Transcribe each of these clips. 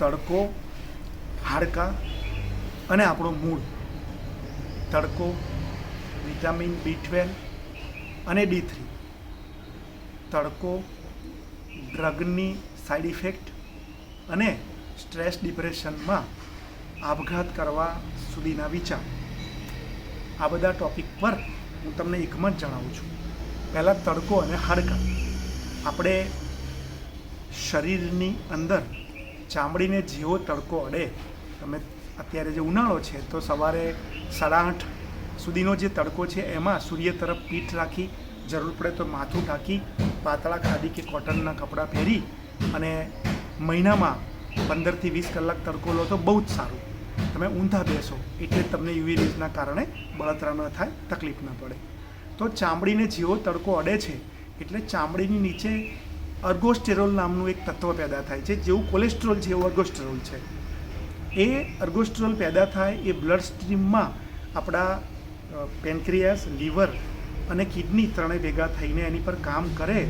તડકો, હાડકાં અને આપણો મૂળ. તડકો, વિટામિન બી ટ્વેલ્વ અને ડી થ્રી. તડકો, ડ્રગની સાઈડ ઇફેક્ટ અને સ્ટ્રેસ ડિપ્રેશનમાં આપઘાત કરવા સુધીના વિચાર. આ બધા ટોપિક પર હું તમને એકમાં જ જણાવું છું. પહેલાં તડકો અને હાડકાં. આપણે શરીરની અંદર ચામડીને જેવો તડકો અડે. તમે અત્યારે જે ઉનાળો છે, તો સવારે સાડા આઠ સુધીનો જે તડકો છે, એમાં સૂર્ય તરફ પીઠ રાખી, જરૂર પડે તો માથું ઢાંકી, પાતળા ખાદી કે કોટનના કપડાં પહેરી અને મહિનામાં પંદરથી વીસ કલાક તડકો લો તો બહુ જ સારું. તમે ઊંધા બેસો એટલે તમને યુવી રેઝના કારણે બળતરા ન થાય, તકલીફ ન પડે. તો ચામડીને જેવો તડકો અડે છે, એટલે ચામડીની નીચે અર્ગોસ્ટેરોલ નામનું એક તત્વ પેદા થાય છે, જેવું કોલેસ્ટ્રોલ છે એવું અર્ગોસ્ટેરોલ છે. એ અર્ગોસ્ટેરોલ પેદા થાય એ બ્લડ સ્ટ્રીમમાં આપણા પેન્ક્રિયાસ લીવર અને કિડની ત્રણેય ભેગા થઈને એની પર કામ કરે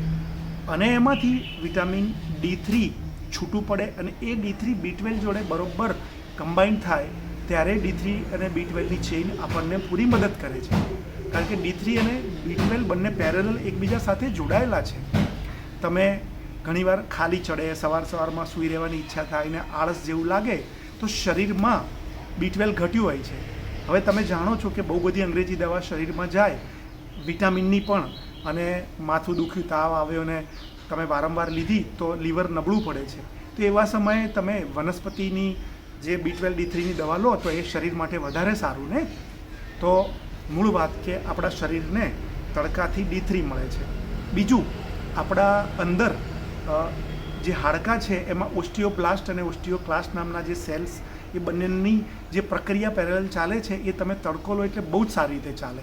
અને એમાંથી વિટામિન ડી થ્રી છૂટું પડે અને એ ડી થ્રી બી ટ્વેલ્વ જોડે બરોબર કમ્બાઈન થાય, ત્યારે ડી થ્રી અને બી ટ્વેલ્વની ચેઇન આપણને પૂરી મદદ કરે છે. કારણ કે ડી થ્રી અને બી ટ્વેલ્વ બંને પેરેલલ એકબીજા સાથે જોડાયેલા છે. તમે ઘણીવાર ખાલી ચડે, સવાર સવારમાં સૂઈ રહેવાની ઈચ્છા થાય ને આળસ જેવું લાગે, તો શરીરમાં બી ટ્વેલ્વ ઘટ્યું હોય છે. હવે તમે જાણો છો કે બહુ બધી અંગ્રેજી દવા શરીરમાં જાય, વિટામિનની પણ, અને માથું દુખ્યું, તાવ આવ્યો ને તમે વારંવાર લીધી, તો લીવર નબળું પડે છે. તો એવા સમયે તમે વનસ્પતિની જે બી ટ્વેલ્વ ડી થ્રીની દવા લો, તો એ શરીર માટે વધારે સારું ને? તો મૂળ વાત કે આપણા શરીરને તડકાથી ડી થ્રી મળે છે. બીજું આપણા અંદર જે હાડકાં છે એમાં ઓસ્ટિયોપ્લાસ્ટ અને ઓસ્ટિયોક્લાસ્ટ નામના જે સેલ્સ, એ બંનેની જે પ્રક્રિયા પેરેલ ચાલે છે, એ તમે તડકો લો એટલે બહુ જ સારી રીતે ચાલે.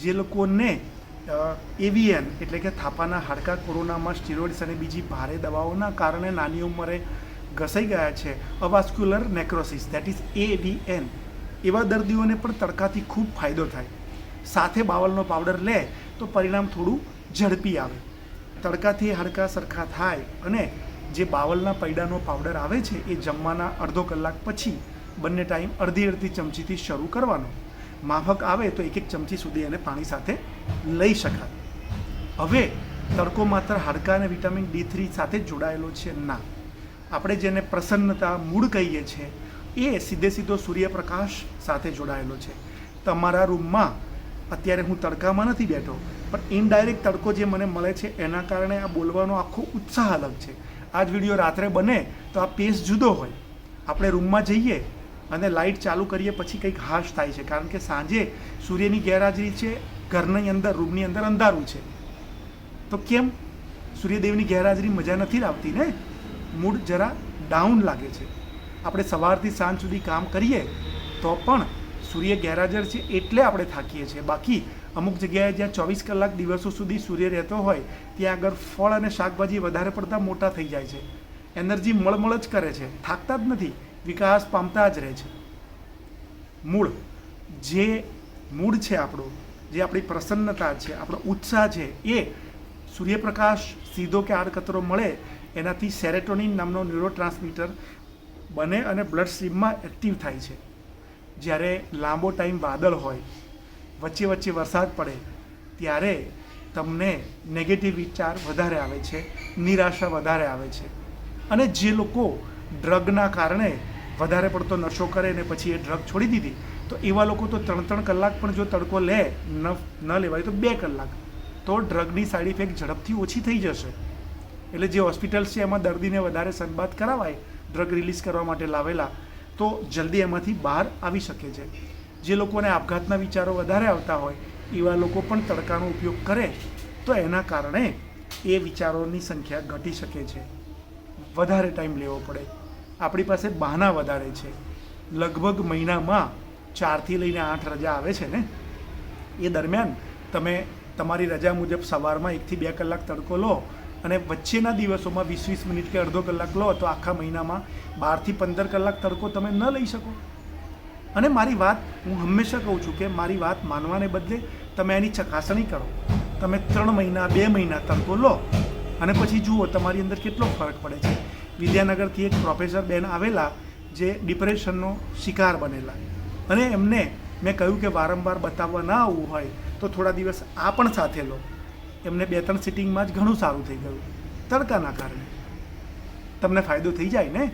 જે લોકોને એવીએન એટલે કે થાપાના હાડકા, કોરોનામાં સ્ટીરોઇડ્સ અને બીજી ભારે દવાઓના કારણે નાની ઉંમરે ઘસાઈ ગયા છે, avascular necrosis that is AVN એવા દર્દીઓને પણ તડકાથી ખૂબ ફાયદો થાય. સાથે બાવલનો પાવડર લે, તો પરિણામ થોડું ઝડપી આવે. તડકાથી હાડકા સરખા થાય અને જે બાવલના પૈડાનો પાવડર આવે છે, એ જમવાના અડધો કલાક પછી બંને ટાઈમ અડધી અડધી ચમચીથી શરૂ કરવાનો. માફક આવે તો એક એક ચમચી સુધી એને પાણી સાથે લઈ શકાય. હવે તડકો માત્ર હાડકા અને વિટામિન ડી થ્રી સાથે જોડાયેલો છે ના. આપણે જેને પ્રસન્નતા મૂળ કહીએ છીએ એ સીધે સીધો સૂર્યપ્રકાશ સાથે જોડાયેલો છે. તમારા રૂમમાં અત્યારે હું તડકામાં નથી બેઠો પણ ઇનડાયરેક્ટ તડકો જે મને મળે છે, એના કારણે આ બોલવાનો આખો ઉત્સાહ અલગ છે. આ જ વીડિયો રાત્રે બને તો આ પેસ જુદો હોય. આપણે રૂમમાં જઈએ અને લાઇટ ચાલુ કરીએ પછી કંઈક હાશ થાય છે. કારણ કે સાંજે સૂર્યની ગેરહાજરી છે, ઘરની અંદર, રૂમની અંદર અંધારું છે. તો કેમ? સૂર્યદેવની ગેરહાજરી મજા નથી આવતી ને? મૂડ જરા ડાઉન લાગે છે. આપણે સવારથી સાંજ સુધી કામ કરીએ તો પણ સૂર્ય ગેરહાજર છે એટલે આપણે થાકીએ છીએ. બાકી અમુક જગ્યાએ જ્યાં ચોવીસ કલાક દિવસો સુધી સૂર્ય રહેતો હોય, ત્યાં આગળ ફળ અને શાકભાજી વધારે પડતા મોટા થઈ જાય છે. એનર્જી મળમળ જ કરે છે. થાકતા જ નથી. વિકાસ પામતા જ રહે છે. મૂળ. જે મૂળ છે આપણું, જે આપણી પ્રસન્નતા છે, આપણો ઉત્સાહ છે, એ સૂર્યપ્રકાશ સીધો કે આડકતરો મળે, એનાથી સેરેટોનિન નામનો ન્યુરો ટ્રાન્સમીટર બને અને બ્લડ સ્ટ્રીમમાં એક્ટિવ થાય છે. જ્યારે લાંબો ટાઈમ વાદળ હોય વચ્ચે વચ્ચે વરસાદ પડે, ત્યારે તમને નેગેટિવ વિચાર વધારે આવે છે, નિરાશા વધારે આવે છે. અને જે લોકો ડ્રગના કારણે વધારે પડતો નશો કરે ને પછી એ ડ્રગ છોડી દીધી, તો એવા લોકો તો ત્રણ ત્રણ કલાક પણ જો તડકો લે, ન ન લેવાય તો બે કલાક. તો ડ્રગની સાઈડ ઇફેક્ટ ઝડપથી ઓછી થઈ જશે. એટલે જે હોસ્પિટલ્સ છે એમાં દર્દીને વધારે સંબાદ કરાવાય, ડ્રગ રિલીઝ કરવા માટે લાવેલા, તો જલ્દી એમાંથી બહાર આવી શકે છે. જે લોકોને આપઘાતના વિચારો વધારે આવતા હોય, એવા લોકો પણ તડકાનો ઉપયોગ કરે, તો એના કારણે એ વિચારોની સંખ્યા ઘટી શકે છે. વધારે ટાઈમ લેવો પડે. આપણી પાસે બહાના વધારે છે. લગભગ મહિનામાં ચારથી લઈને આઠ રજા આવે છે ને? એ દરમિયાન તમે તમારી રજા મુજબ સવારમાં એકથી બે કલાક તડકો લો અને વચ્ચેના દિવસોમાં વીસ વીસ મિનિટ કે અડધો કલાક લો, તો આખા મહિનામાં બારથી પંદર કલાક તડકો તમે ન લઈ શકો. અને મારી વાત હું હંમેશા કહું છું કે મારી વાત માનવાને બદલે તમે એની ચકાસણી કરો. તમે ત્રણ મહિના, બે મહિના તડકો લો અને પછી જુઓ તમારી અંદર કેટલો ફરક પડે છે. વિદ્યાનગરથી એક પ્રોફેસર બેન આવેલા જે ડિપ્રેશનનો શિકાર બનેલા. અને એમને મેં કહ્યું કે વારંવાર બતાવવા ના આવવું હોય તો થોડા દિવસ આ પણ સાથે લો. એમને બે ત્રણ સિટિંગમાં જ ઘણું સારું થઈ ગયું. તડકાના કારણે. તમને ફાયદો થઈ જાય ને?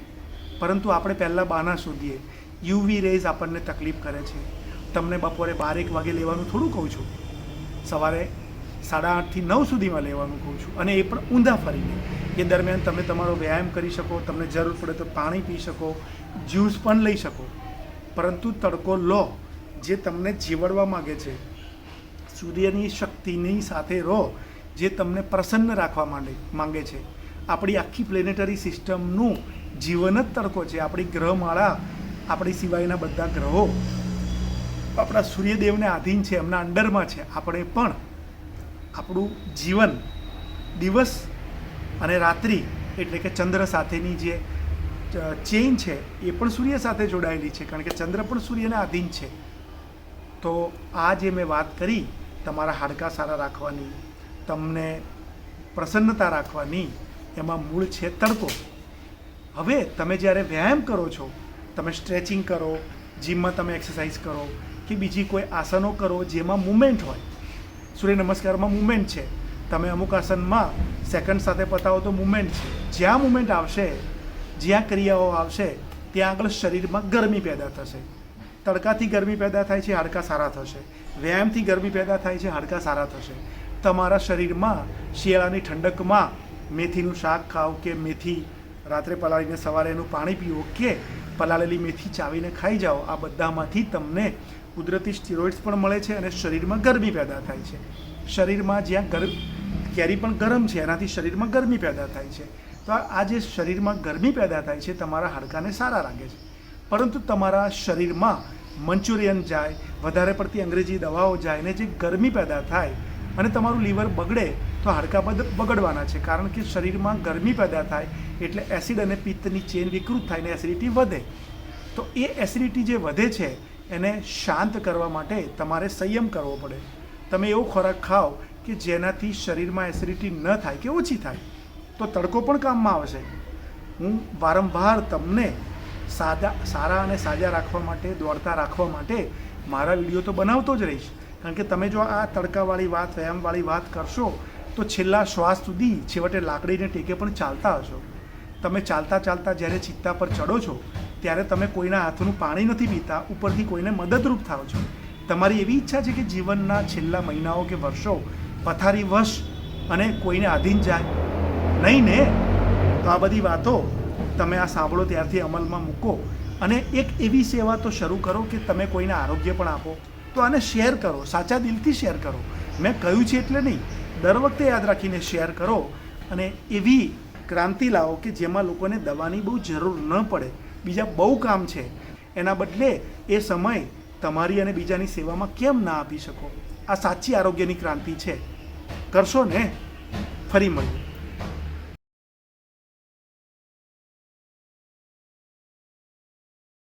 પરંતુ આપણે પહેલાં બાના શોધીએ. યુવી રેઝ આપણને તકલીફ કરે છે. તમને બપોરે બારેક વાગે લેવાનું થોડું કહું છું. સવારે સાડા આઠથી નવ સુધીમાં લેવાનું કહું છું. અને એ પણ ઊંધા ફરીને. એ દરમિયાન તમે તમારો વ્યાયામ કરી શકો, તમને જરૂર પડે તો પાણી પી શકો, જ્યુસ પણ લઈ શકો. પરંતુ તડકો લો. જે તમને જીવડવા માગે છે, સૂર્યની શક્તિની સાથે રહો. જે તમને પ્રસન્ન રાખવા માંડે, માંગે છે. આપણી આખી પ્લેનેટરી સિસ્ટમનું જીવન જ તડકો છે. આપણી ગ્રહમાળા આપણી સિવાયના બધા ગ્રહો આપણા સૂર્યદેવને આધીન છે, એમના અંડરમાં છે. આપણે પણ આપણું જીવન દિવસ અને રાત્રિ, એટલે કે ચંદ્ર સાથેની જે ચેઇન છે, એ પણ સૂર્ય સાથે જોડાયેલી છે. કારણ કે ચંદ્ર પણ સૂર્યને આધીન છે. તો આ જે મેં વાત કરી, તમારા હાડકાં સારા રાખવાની, તમને પ્રસન્નતા રાખવાની, એમાં મૂળ છે તડકો. હવે તમે જ્યારે વ્યાયામ કરો છો તમે સ્ટ્રેચિંગ કરો જીમમાં તમે એક્સરસાઇઝ કરો કે બીજી કોઈ આસનો કરો જેમાં મુમેન્ટ હોય. સૂર્ય નમસ્કારમાં મુમેન્ટ છે. તમે અમુક આસનમાં સેકન્ડ સાથે પતાવો તો મુમેન્ટ છે. જ્યાં મુમેન્ટ આવશે, જ્યાં ક્રિયાઓ આવશે, ત્યાં આગળ શરીરમાં ગરમી પેદા થશે. તડકાથી ગરમી પેદા થાય છે, હાડકાં સારા થશે. વ્યાયામથી ગરમી પેદા થાય છે, હાડકાં સારા થશે. તમારા શરીરમાં શિયાળાની ઠંડકમાં મેથીનું શાક ખાઓ કે મેથી રાત્રે પલાળીને સવારે એનું પાણી પીવો કે પલાળેલી મેથી ચાવીને ખાઈ જાઓ. આ બધામાંથી તમને કુદરતી સ્ટીરોઇડ્સ પણ મળે છે અને શરીરમાં ગરમી પેદા થાય છે. શરીરમાં જ્યાં ગરમ કેરી પણ ગરમ છે, એનાથી શરીરમાં ગરમી પેદા થાય છે. તો આ જે શરીરમાં ગરમી પેદા થાય છે, તમારા હાડકાને સારા લાગે છે. પરંતુ તમારા શરીરમાં મંચુરિયન જાય, વધારે પડતી અંગ્રેજી દવાઓ જાય ને જે ગરમી પેદા થાય અને તમારું લીવર બગડે તો હાડકાં બગડવાના છે. કારણ કે શરીરમાં ગરમી પેદા થાય એટલે એસિડ અને પિત્તની ચેન વિકૃત થાય ને એસિડિટી વધે. તો એ એસિડિટી જે વધે છે, એને શાંત કરવા માટે તમારે સંયમ કરવો પડે. તમે એવો ખોરાક ખાઓ કે જેનાથી શરીરમાં એસિડિટી ન થાય કે ઓછી થાય. તો તડકો પણ કામમાં આવશે. હું વારંવાર તમને સાદા, સારા અને સાજા રાખવા માટે, દોડતા રાખવા માટે મારા વીડિયો તો બનાવતો જ રહીશ. કારણ કે તમે જો આ તડકાવાળી વાત, વ્યાયામવાળી વાત કરશો તો છેલ્લા શ્વાસ સુધી છેવટે લાકડીને ટેકે પણ ચાલતા હશો. તમે ચાલતા ચાલતા જ્યારે ચિત્તા પર ચડો છો, ત્યારે તમે કોઈના હાથનું પાણી નથી પીતા, ઉપરથી કોઈને મદદરૂપ થાઓ છો. તમારી એવી ઈચ્છા છે કે જીવનના છેલ્લા મહિનાઓ કે વર્ષો પથારી વશ અને કોઈને આધીન જાય? નહીં ને? તો આ બધી વાતો તમે આ સાંભળો ત્યારથી અમલમાં મૂકો અને એક એવી સેવા તો શરૂ કરો કે તમે કોઈને આરોગ્ય પણ આપો. તો આને શેર કરો, સાચા દિલથી શેર કરો. મેં કહ્યું છે એટલે નહીં. દર વખતે યાદ રાખીને શેર કરો અને એવી ક્રાંતિ લાવો કે જેમાં લોકોને દવાની બહુ જરૂર ન પડે. બીજા બહુ કામ છે. એના બદલે એ સમય તમારી અને બીજાની સેવામાં કેમ ના આપી શકો? આ સાચી આરોગ્યની ક્રાંતિ છે. કરશો ને? ફરી મળીએ.